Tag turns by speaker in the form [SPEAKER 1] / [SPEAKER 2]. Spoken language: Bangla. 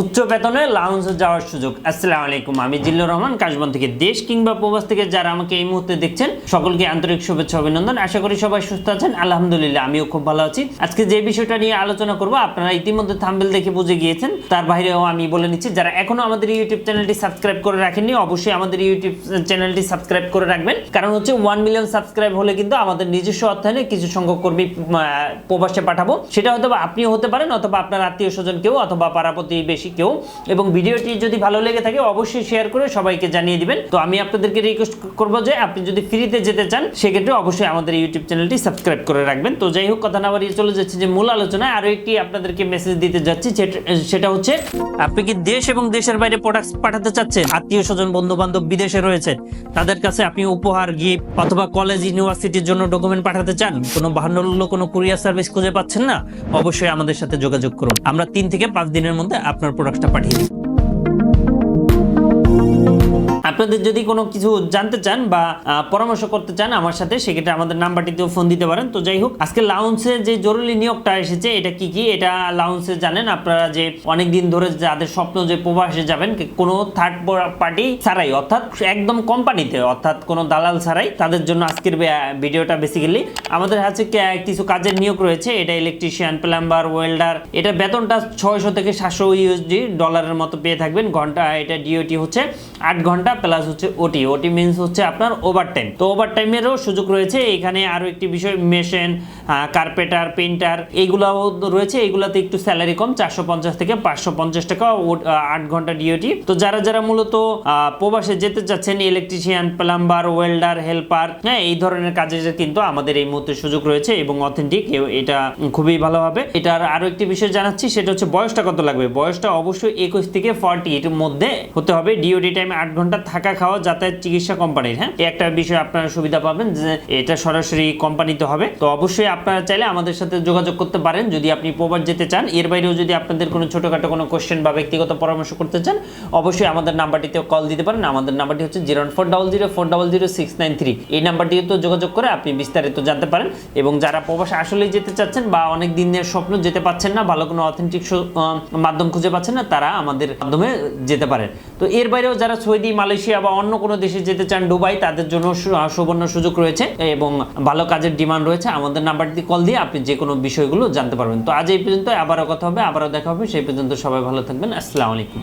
[SPEAKER 1] উচ্চ বেতনে লাউন্সে যাওয়ার সুযোগ। আসসালামু আলাইকুম, আমি জিল্লুর রহমান, কাশবন থেকে দেশ কিংবা প্রবাস থেকে যারা আমাকে এই মুহূর্তে দেখছেন, সকলকে আন্তরিক শুভেচ্ছা, অভিনন্দন। আশা করি সবাই সুস্থ আছেন। আলহামদুলিল্লাহ, আমিও খুব ভালো আছি। আজকে যে বিষয়টা নিয়ে আলোচনা করব, আপনারা ইতিমধ্যে থাম্বেল দেখে বুঝে গিয়েছেন। তার বাইরেও আমি বলে নিচ্ছি, যারা এখনও আমাদের ইউটিউব চ্যানেলটি সাবস্ক্রাইব করে রাখেননি, অবশ্যই আমাদের ইউটিউব চ্যানেলটি সাবস্ক্রাইব করে রাখবেন। কারণ হচ্ছে ওয়ান মিলিয়ন সাবস্ক্রাইব হলে কিন্তু আমাদের নিজস্ব অর্থায়নে কিছু সংখ্যক কর্মী প্রবাসে পাঠাবো। সেটা হয়তো আপনিও হতে পারেন, অথবা আপনার আত্মীয় স্বজন কেউ, অথবা পাড়া প্রতিবেশী কেউ। এবং ভিডিওটি যদি ভালো লেগে থাকে, অবশ্যই শেয়ার করে সবাইকে জানিয়ে দিবেন। তো আমি আপনাদেরকে রিকোয়েস্ট করব যে, আপনি যদি ফ্রিতে যেতে চান, সেক্ষেত্রে অবশ্যই আমাদের ইউটিউব চ্যানেলটি সাবস্ক্রাইব করে রাখবেন। তো যাই হোক, কথা না বাড়িয়ে চলে যাচ্ছে যে মূল আলোচনায়। আরও একটি আপনাদেরকে মেসেজ দিতে যাচ্ছি, সেটা হচ্ছে, আপনি কি দেশ এবং দেশের বাইরে প্রোডাক্ট পাঠাতে চাচ্ছেন? আত্মীয় স্বজন বন্ধু বান্ধব বিদেশে রয়েছে। তাদের কাছে আপনি উপহার গিফট অথবা কলেজ ইউনিভার্সিটির জন্য ডকুমেন্ট পাঠাতে চান? কোনো বাহান্ন কোনো কুরিয়ার সার্ভিস খুঁজে পাচ্ছেন না? অবশ্যই আমাদের সাথে যোগাযোগ করুন। আমরা তিন থেকে পাঁচ দিনের মধ্যে আপনার প্রোডাক্টটা পাঠিয়ে দিই আপনাদের যদি কোনো কিছু জানতে চান বা পরামর্শ করতে চান আমার সাথে, সেক্ষেত্রে আমাদের নাম্বারটিতেও ফোন দিতে পারেন। তো যাই হোক, আজকে লাউন্সে যে জরুরি নিয়োগটা এসেছে, এটা কি কি? এটা লাউন্সে জানেন আপনারা যে অনেক দিন ধরে যাদের স্বপ্ন যে প্রবাসে যাবেন কোনো থার্ড পার্টি ছাড়াই, অর্থাৎ একদম কোম্পানিতে অর্থাৎ কোনো দালাল ছাড়াই, তাদের জন্য আজকের ভিডিওটা বেসিক্যালি আমাদের হাতে কিছু কাজের নিয়োগ রয়েছে। এটা ইলেকট্রিশিয়ান প্লাম্বার ওয়েল্ডার এটা বেতনটা ছয়শো থেকে সাতশো ইউএসডি ডলারের মতো পেয়ে থাকবেন। ঘণ্টা, এটা ডিওটি হচ্ছে আট ঘণ্টা প্লাস হচ্ছে ওটি ওটি মিনস হচ্ছে আপনার ওভার টাইম তো ওভার টাইমেরও সুযোগ রয়েছে। এখানে আরও একটি বিষয় মেশিন কার্পেটার পেন্টার এইগুলাও রয়েছে। এইগুলাতে একটু স্যালারি কম, চারশো পঞ্চাশ থেকে পাঁচশো পঞ্চাশ টাকা আট ঘণ্টা ডিওটি তো যারা যারা মূলত প্রবাসে যেতে চাচ্ছেন ইলেকট্রিশিয়ান প্লাম্বার ওয়েল্ডার হেল্পার হ্যাঁ এই ধরনের কাজের কিন্তু আমাদের এই মুহূর্তে সুযোগ রয়েছে এবং অথেন্টিক এটা খুবই ভালো হবে। এটার আরও একটি বিষয় জানাচ্ছি, সেটা হচ্ছে বয়সটা কত লাগবে? বয়সটা অবশ্যই একুশ থেকে ফর্টি এর মধ্যে হতে হবে। ডিওডি টাইম আট ঘণ্টা থাকা খাওয়া যাতায়াত চিকিৎসা কোম্পানির হ্যাঁ? একটা বিষয় আপনারা সুবিধা পাবেন যে এটা সরাসরি কোম্পানিতে হবে। তো অবশ্যই আপনারা চাইলে আমাদের সাথে যোগাযোগ করতে পারেন যদি আপনি প্রবাস যেতে চান। এর বাইরেও যদি আপনাদের কোনো ছোটোখাটো কোনো কোশ্চেন বা ব্যক্তিগত পরামর্শ করতে চান, অবশ্যই আমাদের নাম্বারটিতে কল দিতে পারেন। আমাদের নাম্বারটি হচ্ছে zero four double zero four double zero six nine three এই নাম্বারটিতে যোগাযোগ করে আপনি বিস্তারিত জানতে পারেন এবং যারা প্রবাসে আসলেই যেতে চাচ্ছেন বা অনেক দিনের স্বপ্ন যেতে পাচ্ছেন না, ভালো কোনো অথেন্টিক মাধ্যম খুঁজে পাচ্ছেন না, তারা আমাদের মাধ্যমে যেতে পারেন। তো এর বাইরেও যারা সৌদি, মালয়েশিয়া বা অন্য কোনো দেশে যেতে চান, দুবাই, তাদের জন্য সুবর্ণ সুযোগ রয়েছে এবং ভালো কাজের ডিমান্ড রয়েছে। আমাদের নাম্বারটি কল দিয়ে আপনি যে কোনো বিষয়গুলো জানতে পারবেন। তো আজ এই পর্যন্ত আবারও কথা হবে, আবারও দেখা হবে, সেই পর্যন্ত সবাই ভালো থাকবেন। আসসালামু আলাইকুম।